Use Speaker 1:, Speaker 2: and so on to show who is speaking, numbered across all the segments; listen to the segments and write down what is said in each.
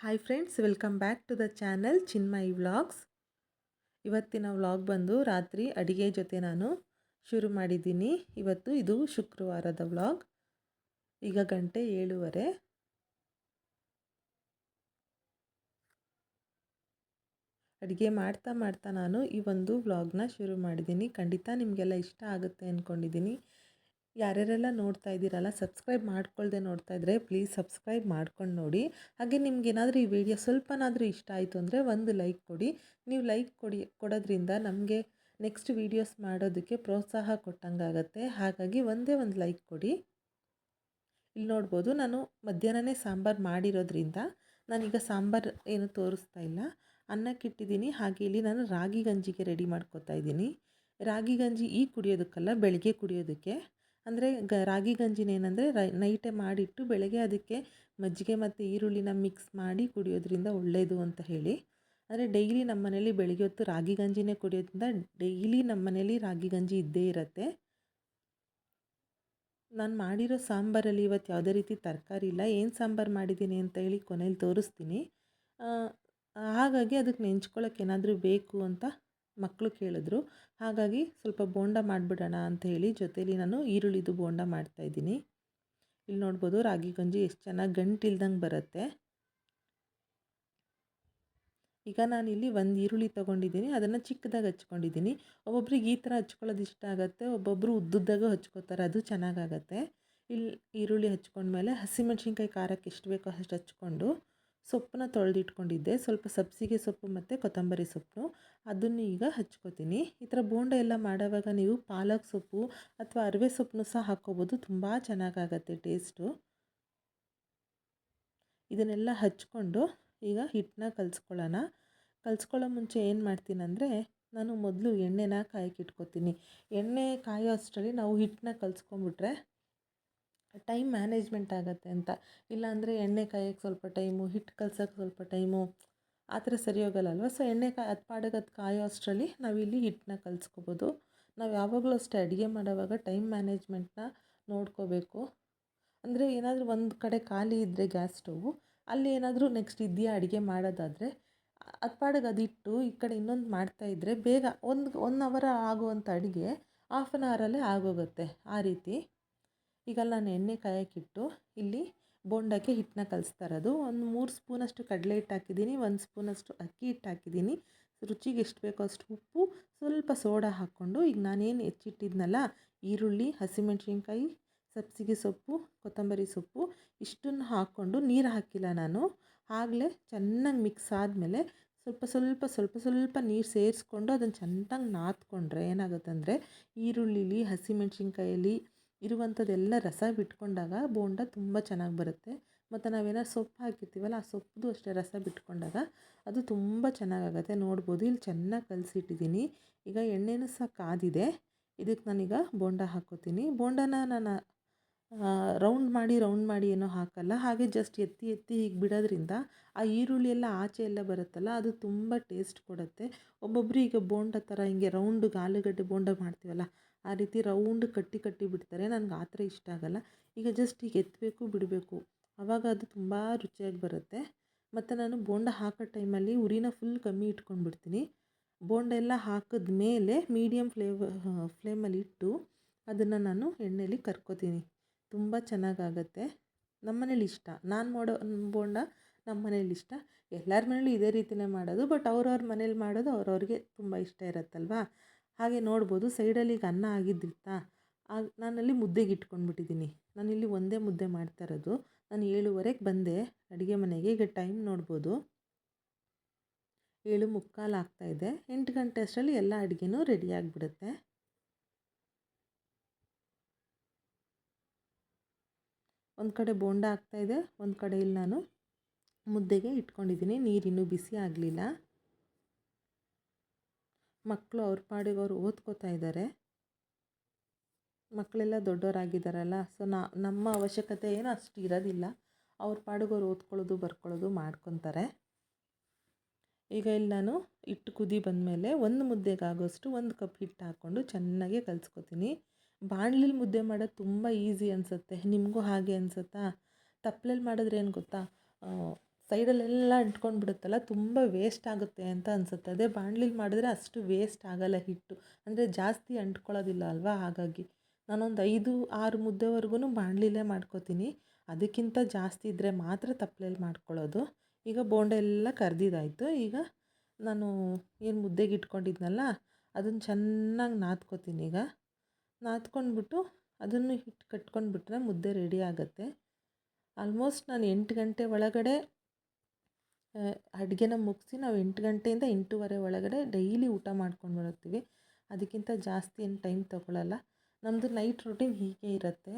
Speaker 1: Hi friends welcome back to the channel Chinmayi vlogs ಇವತ್ತಿನ vlog ಬಂದು ರಾತ್ರಿ ಅಡಿಗೆ ಜೊತೆ ನಾನು ಶುರು ಮಾಡಿದ್ದೀನಿ. ಇವತ್ತು ಇದು ಶುಕ್ರವಾರದ ವ್ಲಾಗ್ ಈಗ ಗಂಟೆ ಏಳುವರೆ. ಅಡುಗೆ ಮಾಡ್ತಾ ಮಾಡ್ತಾ ನಾನು ಈ ಒಂದು ವ್ಲಾಗ್ನ ಶುರು ಮಾಡಿದ್ದೀನಿ. ಖಂಡಿತ ನಿಮಗೆಲ್ಲ ಇಷ್ಟ ಆಗುತ್ತೆ ಅಂದ್ಕೊಂಡಿದ್ದೀನಿ ಯಾರ್ಯಾರೆಲ್ಲ ನೋಡ್ತಾ ಇದ್ದೀರಲ್ಲ, ಸಬ್ಸ್ಕ್ರೈಬ್ ಮಾಡ್ಕೊಳ್ಳದೆ ನೋಡ್ತಾ ಇದ್ದರೆ ಪ್ಲೀಸ್ ಸಬ್ಸ್ಕ್ರೈಬ್ ಮಾಡ್ಕೊಂಡು ನೋಡಿ. ಹಾಗೆ ನಿಮ್ಗೇನಾದರೂ ಈ ವಿಡಿಯೋ ಸ್ವಲ್ಪನಾದರೂ ಇಷ್ಟ ಆಯಿತು ಅಂದರೆ ಒಂದು ಲೈಕ್ ಕೊಡಿ. ನೀವು ಲೈಕ್ ಕೊಡಿ, ಕೊಡೋದ್ರಿಂದ ನಮಗೆ ನೆಕ್ಸ್ಟ್ ವೀಡಿಯೋಸ್ ಮಾಡೋದಕ್ಕೆ ಪ್ರೋತ್ಸಾಹ ಕೊಟ್ಟಂಗಾಗತ್ತೆ. ಹಾಗಾಗಿ ಒಂದೇ ಒಂದು ಲೈಕ್ ಕೊಡಿ. ಇಲ್ಲಿ ನೋಡ್ಬೋದು ನಾನು ಮಧ್ಯಾಹ್ನನೇ ಸಾಂಬಾರು ಮಾಡಿರೋದ್ರಿಂದ ನಾನೀಗ ಸಾಂಬಾರು ಏನು ತೋರಿಸ್ತಾ ಇಲ್ಲ. ಅನ್ನಕ್ಕಿಟ್ಟಿದ್ದೀನಿ ಹಾಗೆ ಇಲ್ಲಿ ನಾನು ರಾಗಿ ಗಂಜಿಗೆ ರೆಡಿ ಮಾಡ್ಕೋತಾ ಇದ್ದೀನಿ. ರಾಗಿ ಗಂಜಿ ಈ ಕುಡಿಯೋದಕ್ಕಲ್ಲ ಬೆಳಗ್ಗೆ ಕುಡಿಯೋದಕ್ಕೆ. ಅಂದರೆ ಗ, ರಾಗಿ ಗಂಜಿನ ಏನಂದರೆ ರೈ, ನೈಟೇ ಮಾಡಿಟ್ಟು ಬೆಳಗ್ಗೆ ಅದಕ್ಕೆ ಮಜ್ಜಿಗೆ ಮತ್ತು ಈರುಳ್ಳಿನ ಮಿಕ್ಸ್ ಮಾಡಿ ಕುಡಿಯೋದ್ರಿಂದ ಒಳ್ಳೆಯದು ಅಂತ ಹೇಳಿ. ಅಂದರೆ ಡೈಲಿ ನಮ್ಮ ಮನೇಲಿ ಬೆಳಗ್ಗೆ ಹೊತ್ತು ರಾಗಿ ಗಂಜಿನೇ ಕುಡಿಯೋದ್ರಿಂದ ಡೈಲಿ ನಮ್ಮ ಮನೇಲಿ ರಾಗಿ ಗಂಜಿ ಇದ್ದೇ ಇರುತ್ತೆ. ನಾನು ಮಾಡಿರೋ ಸಾಂಬಾರಲ್ಲಿ ಇವತ್ತು ಯಾವುದೇ ರೀತಿ ತರಕಾರಿ ಇಲ್ಲ, ಏನು ಸಾಂಬಾರು ಮಾಡಿದ್ದೀನಿ ಅಂತ ಹೇಳಿ ಕೊನೆಯಲ್ಲಿ ತೋರಿಸ್ತೀನಿ. ಹಾಗಾಗಿ ಅದಕ್ಕೆ ನೆಂಚ್ಕೊಳ್ಳೋಕೆ ಏನಾದರೂ ಬೇಕು ಅಂತ ಮಕ್ಕಳು ಕೇಳಿದ್ರು, ಹಾಗಾಗಿ ಸ್ವಲ್ಪ ಬೋಂಡ ಮಾಡಿಬಿಡೋಣ ಅಂತ ಹೇಳಿ ಜೊತೇಲಿ ನಾನು ಈರುಳ್ಳಿದು ಬೋಂಡ ಮಾಡ್ತಾಯಿದ್ದೀನಿ ಇಲ್ಲಿ ನೋಡ್ಬೋದು ರಾಗಿ ಗಂಜಿ ಎಷ್ಟು ಚೆನ್ನಾಗಿ ಗಂಟಿಲ್ದಂಗೆ ಬರುತ್ತೆ. ಈಗ ನಾನಿಲ್ಲಿ ಒಂದು ಈರುಳ್ಳಿ ತೊಗೊಂಡಿದ್ದೀನಿ, ಅದನ್ನು ಚಿಕ್ಕದಾಗಿ ಹಚ್ಕೊಂಡಿದ್ದೀನಿ. ಒಬ್ಬೊಬ್ರಿಗೆ ಈ ಥರ ಹಚ್ಕೊಳ್ಳೋದು ಇಷ್ಟ ಆಗುತ್ತೆ ಒಬ್ಬೊಬ್ಬರು ಉದ್ದುದ್ದಾಗ ಹಚ್ಕೋತಾರೆ, ಅದು ಚೆನ್ನಾಗಾಗತ್ತೆ ಇಲ್ಲಿ ಈರುಳ್ಳಿ ಹಚ್ಕೊಂಡ್ಮೇಲೆ ಹಸಿಮೆಣ್ಸಿನ್ಕಾಯಿ ಖಾರಕ್ಕೆ ಎಷ್ಟು ಬೇಕೋ ಅಷ್ಟು ಹಚ್ಕೊಂಡು ಸೊಪ್ಪನ್ನ ತೊಳೆದಿಟ್ಕೊಂಡಿದ್ದೆ. ಸ್ವಲ್ಪ ಸಬ್ಸಿಗೆ ಸೊಪ್ಪು ಮತ್ತು ಕೊತ್ತಂಬರಿ ಸೊಪ್ಪು. ಅದನ್ನು ಈಗ ಹಚ್ಕೋತೀನಿ. ಈ ಥರ ಬೋಂಡ ಎಲ್ಲ ಮಾಡೋವಾಗ ನೀವು ಪಾಲಕ್ ಸೊಪ್ಪು ಅಥವಾ ಅರಿವೆ ಸೊಪ್ಪನ್ನು ಸಹ ಹಾಕ್ಕೋಬೋದು. ತುಂಬ ಚೆನ್ನಾಗಾಗತ್ತೆ ಟೇಸ್ಟು. ಇದನ್ನೆಲ್ಲ ಹಚ್ಕೊಂಡು ಈಗ ಹಿಟ್ಟನ್ನ ಕಲಿಸ್ಕೊಳ್ಳೋಣ. ಕಲಿಸ್ಕೊಳ್ಳೋ ಮುಂಚೆ ಏನು ಮಾಡ್ತೀನಂದರೆ ನಾನು ಮೊದಲು ಎಣ್ಣೆನ ಕಾಯಕ್ಕೆ ಇಟ್ಕೊತೀನಿ. ಎಣ್ಣೆ ಕಾಯೋ ಅಷ್ಟರಲ್ಲಿ ನಾವು ಹಿಟ್ಟನ್ನ ಕಲಿಸ್ಕೊಂಬಿಟ್ರೆ ಟೈಮ್ ಮ್ಯಾನೇಜ್ಮೆಂಟ್ ಆಗುತ್ತೆ ಅಂತ. ಇಲ್ಲಾಂದರೆ ಎಣ್ಣೆ ಕಾಯೋಕ್ಕೆ ಸ್ವಲ್ಪ ಟೈಮು ಹಿಟ್ಟು ಕಲ್ಸೋಕ್ಕೆ ಸ್ವಲ್ಪ ಟೈಮು, ಆ ಥರ ಸರಿ ಹೋಗಲ್ಲ ಸೊ ಎಣ್ಣೆ ಕಾಯಿ, ಅದು ಪಾಡಿಗೆ ಅದು ಕಾಯೋ ಅಷ್ಟರಲ್ಲಿ ನಾವಿಲ್ಲಿ ಹಿಟ್ಟನ್ನ ಕಲಿಸ್ಕೋಬೋದು. ನಾವು ಯಾವಾಗಲೂ ಅಷ್ಟೇ ಅಡುಗೆ ಮಾಡೋವಾಗ ಟೈಮ್ ಮ್ಯಾನೇಜ್ಮೆಂಟ್ನ ನೋಡ್ಕೋಬೇಕು. ಅಂದರೆ ಏನಾದರೂ ಒಂದು ಕಡೆ ಖಾಲಿ ಇದ್ದರೆ ಗ್ಯಾಸ್ ಸ್ಟೌವು, ಅಲ್ಲಿ ಏನಾದರೂ ನೆಕ್ಸ್ಟ್ ಇದೆಯಾ ಅಡುಗೆ ಮಾಡೋದಾದರೆ, ಅದು ಪಾಡಿಗೆ ಅದಿಟ್ಟು ಈ ಕಡೆ ಇನ್ನೊಂದು ಮಾಡ್ತಾಯಿದ್ರೆ ಬೇಗ ಒಂದು ಒನ್ ಅವರ್ ಆಗುವಂಥ ಅಡುಗೆ ಹಾಫ್ ಆನ್ ಅವರಲ್ಲೇ ಆಗೋಗುತ್ತೆ ಆ ರೀತಿ. ಈಗ ನಾನು ಎಣ್ಣೆ ಕಾಯಕ್ಕಿಟ್ಟು ಇಲ್ಲಿ ಬೋಂಡಕ್ಕೆ ಹಿಟ್ಟನ್ನ ಕಲಿಸ್ತಾ ಇರೋದು. ಒಂದು ಮೂರು ಸ್ಪೂನಷ್ಟು ಕಡಲೆ ಹಿಟ್ಟು ಹಾಕಿದ್ದೀನಿ, ಒಂದು ಸ್ಪೂನಷ್ಟು ಅಕ್ಕಿ ಹಿಟ್ಟು ಹಾಕಿದ್ದೀನಿ. ರುಚಿಗೆ ಎಷ್ಟು ಬೇಕೋ ಅಷ್ಟು ಉಪ್ಪು, ಸ್ವಲ್ಪ ಸೋಡಾ ಹಾಕ್ಕೊಂಡು, ಈಗ ನಾನೇನು ಹೆಚ್ಚಿಟ್ಟಿದ್ನಲ್ಲ, ಈರುಳ್ಳಿ, ಹಸಿಮೆಣ್ಸಿನ್ಕಾಯಿ, ಸಬ್ಸಿಗೆ ಸೊಪ್ಪು, ಕೊತ್ತಂಬರಿ ಸೊಪ್ಪು, ಇಷ್ಟನ್ನು ಹಾಕ್ಕೊಂಡು ನೀರು ಹಾಕಿಲ್ಲ ನಾನು. ಆಗಲೇ ಚೆನ್ನಾಗಿ ಮಿಕ್ಸ್ ಆದಮೇಲೆ ಸ್ವಲ್ಪ ಸ್ವಲ್ಪ ಸ್ವಲ್ಪ ಸ್ವಲ್ಪ ನೀರು ಸೇರಿಸ್ಕೊಂಡು ಅದನ್ನು ಚೆನ್ನಾಗಿ ನಾದ್ಕೊಂಡ್ರೆ ಏನಾಗುತ್ತೆ ಅಂದರೆ ಈರುಳ್ಳಿಲಿ, ಹಸಿಮೆಣ್ಸಿನ್ಕಾಯಲ್ಲಿ ಇರುವಂಥದ್ದೆಲ್ಲ ರಸ ಬಿಟ್ಕೊಂಡಾಗ ಬೋಂಡ ತುಂಬ ಚೆನ್ನಾಗಿ ಬರುತ್ತೆ. ಮತ್ತು ನಾವೇನಾದ್ರು ಸೊಪ್ಪು ಹಾಕಿರ್ತೀವಲ್ಲ, ಆ ಸೊಪ್ಪು ಅಷ್ಟೇ ರಸ ಬಿಟ್ಕೊಂಡಾಗ ಅದು ತುಂಬ ಚೆನ್ನಾಗಾಗತ್ತೆ. ನೋಡ್ಬೋದು, ಇಲ್ಲಿ ಚೆನ್ನಾಗಿ ಕಲಸಿಟ್ಟಿದ್ದೀನಿ. ಈಗ ಎಣ್ಣೆನೂ ಸಹ ಕಾದಿದೆ. ಇದಕ್ಕೆ ನಾನೀಗ ಬೋಂಡ ಹಾಕೋತೀನಿ ಬೋಂಡನ ನಾನು ರೌಂಡ್ ಮಾಡಿ ರೌಂಡ್ ಮಾಡಿ ಏನೋ ಹಾಕಲ್ಲ. ಹಾಗೆ ಜಸ್ಟ್ ಎತ್ತಿ ಎತ್ತಿ ಹೀಗೆ ಬಿಡೋದ್ರಿಂದ ಆ ಈರುಳ್ಳಿ ಎಲ್ಲ ಆಚೆ ಎಲ್ಲ ಬರುತ್ತಲ್ಲ, ಅದು ತುಂಬ ಟೇಸ್ಟ್ ಕೊಡುತ್ತೆ. ಒಬ್ಬೊಬ್ಬರು ಈಗ ಬೋಂಡ ಥರ ಹಿಂಗೆ ರೌಂಡ್ ಆಲೂಗಡ್ಡೆ ಬೋಂಡ ಮಾಡ್ತೀವಲ್ಲ ಆ ರೀತಿ ರೌಂಡ್ ಕಟ್ಟಿ ಕಟ್ಟಿ ಬಿಡ್ತಾರೆ. ನನಗೆ ಆ ಥರ ಇಷ್ಟ ಆಗಲ್ಲ. ಈಗ ಜಸ್ಟ್ ಈಗ ಎತ್ತಬೇಕು, ಬಿಡಬೇಕು. ಆವಾಗ ಅದು ತುಂಬ ರುಚಿಯಾಗಿ ಬರುತ್ತೆ. ಮತ್ತು ನಾನು ಬೋಂಡ ಹಾಕೋ ಟೈಮಲ್ಲಿ ಉರಿನ ಫುಲ್ ಕಮ್ಮಿ ಇಟ್ಕೊಂಡು ಬಿಡ್ತೀನಿ ಬೋಂಡ ಎಲ್ಲ ಹಾಕಿದ ಮೇಲೆ ಮೀಡಿಯಮ್ ಫ್ಲೇವ, ಫ್ಲೇಮಲ್ಲಿ ಇಟ್ಟು ಅದನ್ನು ನಾನು ಎಣ್ಣೆಯಲ್ಲಿ ಕರ್ಕೋತೀನಿ. ತುಂಬ ಚೆನ್ನಾಗಾಗತ್ತೆ. ನಮ್ಮ ಮನೇಲಿ ಇಷ್ಟ. ನಾನು ಮಾಡೋ ಬೋಂಡ ನಮ್ಮ ಮನೇಲಿ ಇಷ್ಟ. ಎಲ್ಲರ ಮನೇಲಿ ಇದೇ ರೀತಿಯೇ ಮಾಡೋದು. ಬಟ್ ಅವ್ರವ್ರ ಮನೇಲಿ ಮಾಡೋದು ಅವ್ರವ್ರಿಗೆ ತುಂಬ ಇಷ್ಟ ಇರುತ್ತಲ್ವಾ? ಹಾಗೆ ನೋಡ್ಬೋದು ಸೈಡಲ್ಲಿ ಈಗ ಅನ್ನ ಆಗಿದ್ದಿತ್ತಾ? ಆಗ, ನಾನಲ್ಲಿ ಮುದ್ದೆಗೆ ಇಟ್ಕೊಂಡ್ಬಿಟ್ಟಿದ್ದೀನಿ. ಇಲ್ಲಿ ಒಂದೇ ಮುದ್ದೆ ಮಾಡ್ತಾ ಇರೋದು. ನಾನು ಏಳುವರೆಗೆ ಬಂದೆ ಅಡುಗೆ ಮನೆಗೆ, ಈಗ ಟೈಮ್ ನೋಡ್ಬೋದು. ಏಳು ಮುಕ್ಕಾಲು ಆಗ್ತಾಯಿದೆ ಎಂಟು ಗಂಟೆ ಅಷ್ಟರಲ್ಲಿ ಎಲ್ಲ ಅಡುಗೆನೂ ರೆಡಿ ಆಗಿಬಿಡುತ್ತೆ. ಒಂದು ಕಡೆ ಬೋಂಡ ಆಗ್ತಾಯಿದೆ ಒಂದು ಕಡೆ ಇಲ್ಲಿ ನಾನು ಮುದ್ದೆಗೆ ಇಟ್ಕೊಂಡಿದ್ದೀನಿ. ನೀರಿನ್ನೂ ಬಿಸಿ ಆಗಲಿಲ್ಲ. ಮಕ್ಕಳು ಅವ್ರ ಪಾಡಿಗೆ ಅವರು ಓದ್ಕೋತಾ ಇದ್ದಾರೆ ಮಕ್ಕಳೆಲ್ಲ ದೊಡ್ಡವರಾಗಿದ್ದಾರಲ್ಲ ಸೊ ನಾ, ನಮ್ಮ ಅವಶ್ಯಕತೆ ಏನು ಅಷ್ಟು ಇರೋದಿಲ್ಲ. ಅವ್ರ ಪಾಡಿಗೆ ಅವ್ರು ಓದ್ಕೊಳ್ಳೋದು, ಬರ್ಕೊಳ್ಳೋದು, ಮಾಡ್ಕೊತಾರೆ. ಈಗ ಇಲ್ಲಿ ನಾನು ಹಿಟ್ಟು ಕುದಿ ಬಂದಮೇಲೆ ಒಂದು ಮುದ್ದೆಗಾಗೋಷ್ಟು ಒಂದು ಕಪ್ ಹಿಟ್ಟು ಹಾಕ್ಕೊಂಡು ಚೆನ್ನಾಗಿ ಕಲಿಸ್ಕೊತೀನಿ. ಬಾಣಲಿಲಿ ಮುದ್ದೆ ಮಾಡೋದು ತುಂಬ ಈಸಿ ಅನಿಸುತ್ತೆ. ನಿಮಗೂ ಹಾಗೆ ಅನಿಸುತ್ತಾ? ತಪ್ಪಲೆಲ್ಲಿ ಮಾಡಿದ್ರೆ ಏನು ಗೊತ್ತಾ? ಸೈಡಲ್ಲೆಲ್ಲ ಅಂಟ್ಕೊಂಡು ಬಿಡುತ್ತಲ್ಲ ತುಂಬ ವೇಸ್ಟ್ ಆಗುತ್ತೆ ಅಂತ ಅನಿಸುತ್ತೆ. ಅದೇ ಬಾಣ್ಲಿಲಿ ಮಾಡಿದ್ರೆ ಅಷ್ಟು ವೇಸ್ಟ್ ಆಗೋಲ್ಲ ಹಿಟ್ಟು. ಅಂದರೆ ಜಾಸ್ತಿ ಅಂಟ್ಕೊಳ್ಳೋದಿಲ್ಲ ಅಲ್ವಾ? ಹಾಗಾಗಿ ನಾನೊಂದು ಐದು, ಆರು ಮುದ್ದೆವರೆಗೂ ಬಾಣಲಿಲೇ ಮಾಡ್ಕೋತೀನಿ. ಅದಕ್ಕಿಂತ ಜಾಸ್ತಿ ಇದ್ದರೆ ಮಾತ್ರ ತಪ್ಪಲೆಯಲ್ಲಿ ಮಾಡ್ಕೊಳ್ಳೋದು. ಈಗ ಬೋಂಡೆ ಎಲ್ಲ ಕರ್ದಿದ್ದಾಯಿತು ಈಗ ನಾನು ಏನು ಮುದ್ದೆಗೆ ಇಟ್ಕೊಂಡಿದ್ನಲ್ಲ ಅದನ್ನು ಚೆನ್ನಾಗಿ ನಾದ್ಕೋತೀನಿ ಈಗ. ನಾದ್ಕೊಂಡ್ಬಿಟ್ಟು ಅದನ್ನು ಹಿಟ್ಟು ಕಟ್ಕೊಂಡ್ಬಿಟ್ರೆ ಮುದ್ದೆ ರೆಡಿ ಆಗುತ್ತೆ. ಆಲ್ಮೋಸ್ಟ್ ನಾನು ಎಂಟು ಗಂಟೆ ಒಳಗಡೆ ಅಡುಗೆನ ಮುಗಿಸಿ ನಾವು ಎಂಟು ಗಂಟೆಯಿಂದ ಎಂಟೂವರೆ ಒಳಗಡೆ ಡೈಲಿ ಊಟ ಮಾಡ್ಕೊಂಡು ಬರುತ್ತೀವಿ. ಅದಕ್ಕಿಂತ ಜಾಸ್ತಿ ಏನು ಟೈಮ್ ತೊಗೊಳ್ಳಲ್ಲ ನಮ್ಮದು ನೈಟ್ ರೂಟೀನ್ ಹೀಗೆ ಇರುತ್ತೆ.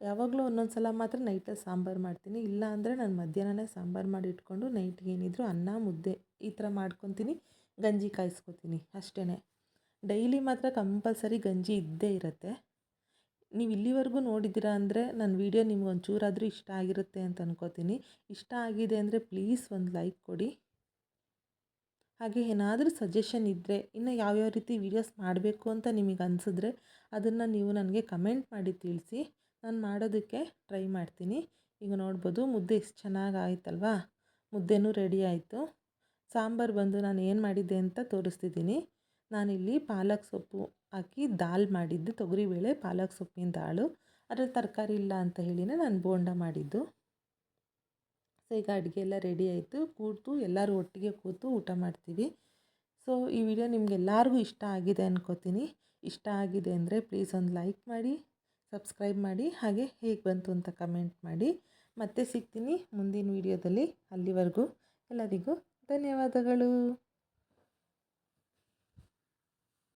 Speaker 1: ಯಾವಾಗಲೂ ಒಂದೊಂದು ಸಲ ಮಾತ್ರ ನೈಟಲ್ಲಿ ಸಾಂಬಾರು ಮಾಡ್ತೀನಿ. ಇಲ್ಲ ಅಂದರೆ ನಾನು ಮಧ್ಯಾಹ್ನನೇ ಸಾಂಬಾರು ಮಾಡಿ ಇಟ್ಕೊಂಡು ನೈಟ್ಗೆ ಏನಿದ್ರು ಅನ್ನ, ಮುದ್ದೆ ಈ ಥರ ಮಾಡ್ಕೊತೀನಿ. ಗಂಜಿ ಕಾಯಿಸ್ಕೊತೀನಿ ಅಷ್ಟೇ ಡೈಲಿ ಮಾತ್ರ ಕಂಪಲ್ಸರಿ ಗಂಜಿ ಇದ್ದೇ ಇರುತ್ತೆ. ನೀವು ಇಲ್ಲಿವರೆಗೂ ನೋಡಿದ್ದೀರಾ ಅಂದರೆ ನನ್ನ ವಿಡಿಯೋ ನಿಮ್ಗೆ ಒಂಚೂರಾದರೂ ಇಷ್ಟ ಆಗಿರುತ್ತೆ ಅಂತ ಅನ್ಕೋತೀನಿ. ಇಷ್ಟ ಆಗಿದೆ ಅಂದರೆ ಪ್ಲೀಸ್ ಒಂದು ಲೈಕ್ ಕೊಡಿ. ಹಾಗೆ ಏನಾದರೂ ಸಜೆಷನ್ ಇದ್ದರೆ ಇನ್ನು ಯಾವ್ಯಾವ ರೀತಿ ವೀಡಿಯೋಸ್ ಮಾಡಬೇಕು ಅಂತ ನಿಮಗೆ ಅನಿಸಿದ್ರೆ ಅದನ್ನು ನೀವು ನನಗೆ ಕಮೆಂಟ್ ಮಾಡಿ ತಿಳಿಸಿ. ನಾನು ಮಾಡೋದಕ್ಕೆ ಟ್ರೈ ಮಾಡ್ತೀನಿ. ಈಗ ನೋಡ್ಬೋದು ಮುದ್ದೆ ಎಷ್ಟು ಚೆನ್ನಾಗಿ ಆಯ್ತಲ್ವಾ? ಮುದ್ದೆನೂ ರೆಡಿ ಆಯಿತು. ಸಾಂಬಾರು ಬಂದು ನಾನು ಏನು ಮಾಡಿದ್ದೆ ಅಂತ ತೋರಿಸ್ತಿದ್ದೀನಿ. ನಾನಿಲ್ಲಿ ಪಾಲಕ್ ಸೊಪ್ಪು. ಹಾಕಿ ದಾಲ್ ಮಾಡಿದ್ದು ತೊಗರಿಬೇಳೆ ಪಾಲಕ್ ಸೊಪ್ಪಿನ ದಾಳು. ಅದರ ತರಕಾರಿ ಇಲ್ಲ ಅಂತ ಹೇಳಿನೇ ನಾನು ಬೋಂಡ ಮಾಡಿದ್ದು. ಸೊ, ಈಗ ಅಡುಗೆ ಎಲ್ಲ ರೆಡಿ ಆಯಿತು. ಕೂತು ಎಲ್ಲರೂ ಒಟ್ಟಿಗೆ ಕೂತು ಊಟ ಮಾಡ್ತೀವಿ. ಸೊ, ಈ ವಿಡಿಯೋ ನಿಮಗೆಲ್ಲರಿಗೂ ಇಷ್ಟ ಆಗಿದೆ ಅನ್ಕೋತೀನಿ. ಇಷ್ಟ ಆಗಿದೆ ಅಂದರೆ ಪ್ಲೀಸ್ ಒಂದು ಲೈಕ್ ಮಾಡಿ ಸಬ್ಸ್ಕ್ರೈಬ್ ಮಾಡಿ, ಹಾಗೆ ಹೇಗೆ ಬಂತು ಅಂತ ಕಮೆಂಟ್ ಮಾಡಿ. ಮತ್ತೆ ಸಿಗ್ತೀನಿ ಮುಂದಿನ ವಿಡಿಯೋದಲ್ಲಿ ಅಲ್ಲಿವರೆಗೂ ಎಲ್ಲರಿಗೂ ಧನ್ಯವಾದಗಳು.